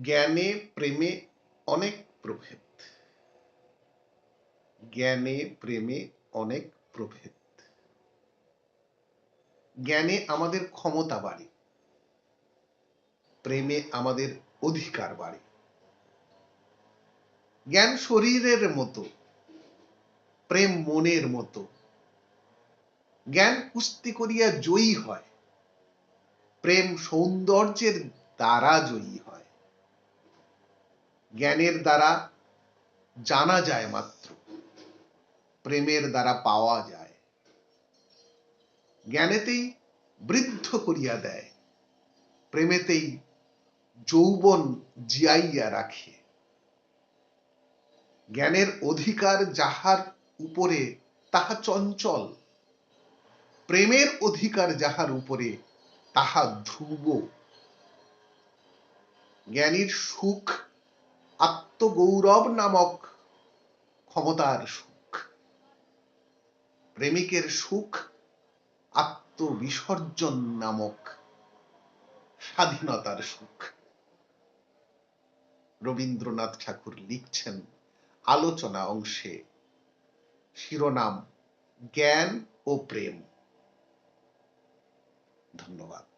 জ্ঞানে, প্রেমে, অনেক প্রভেদ। জ্ঞানে, প্রেমে, অনেক প্রভেদ। জ্ঞানে আমাদের ক্ষমতা বাড়ে। প্রেমে আমাদের অধিকার বাড়ে। জ্ঞান শরীরের মতো, প্রেম মনের মতো। জ্ঞান কুস্তি করিয়া জয়ী হয়। প্রেম সৌন্দর্যের দ্বারা জয়ী হয়। জ্ঞানের দ্বারা জানা যায় মাত্র, প্রেমের দ্বারা পাওয়া যায়। জ্ঞানেতেই বৃদ্ধ করিয়া দেয়, প্রেমেতেই যৌবন জিয়াইয়া রাখে। জ্ঞানের অধিকার যাহার উপরে, তাহা চঞ্চল। প্রেমের অধিকার যাহার উপরে, তাহা ধ্রুব। জ্ঞানীর সুখ আত্মগৌরব নামক ক্ষমতার সুখ। প্রেমিকের সুখ আত্মবিসর্জন নামক স্বাধীনতার সুখ। রবীন্দ্রনাথ ঠাকুর লিখছেন আলোচনা অংশে শিরোনাম জ্ঞান ও প্রেম। ধন্যবাদ।